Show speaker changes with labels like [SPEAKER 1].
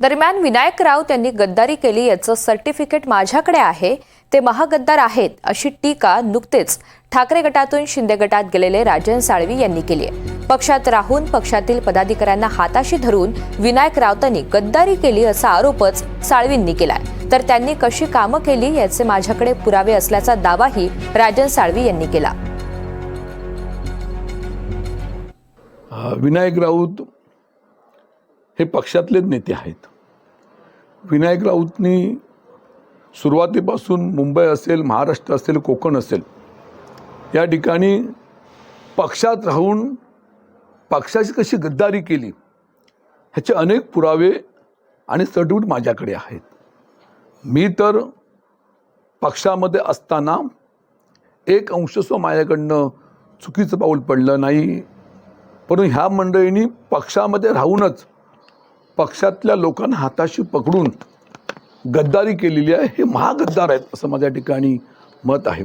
[SPEAKER 1] दरम्यान विनायक राऊत यांनी गद्दारी केली याचं सर्टिफिकेट माझ्याकडे आहे ते महागद्दार आहेत अशी टीका नुकतेच ठाकरे गटातून शिंदे गटात गेलेले राजन साळवी यांनी केली आहे. पक्षात राहून पक्षातील पदाधिकाऱ्यांना हाताशी धरून विनायक राऊतांनी गद्दारी केली असा आरोपच साळवींनी केलाय. तर त्यांनी कशी कामं केली याचे माझ्याकडे पुरावे असल्याचा दावाही राजन साळवी यांनी केला.
[SPEAKER 2] विनायक राऊत हे पक्षातलेच नेते आहेत. विनायक राऊतनी सुरुवातीपासून मुंबई असेल महाराष्ट्र असेल कोकण असेल या ठिकाणी पक्षात राहून पक्षाची कशी गद्दारी केली ह्याचे अनेक पुरावे आणि सर्टिफिकेट माझ्याकडे आहेत. मी तर पक्षामध्ये असताना एक अंशस्व माझ्याकडनं चुकीचं पाऊल पडलं नाही परंतु ह्या मंडळींनी पक्षामध्ये राहूनच पक्षातल्या लोकांना हाताशी पकडून गद्दारी केलेली आहे हे महागद्दार आहेत असं माझ्या ठिकाणी मत आहे.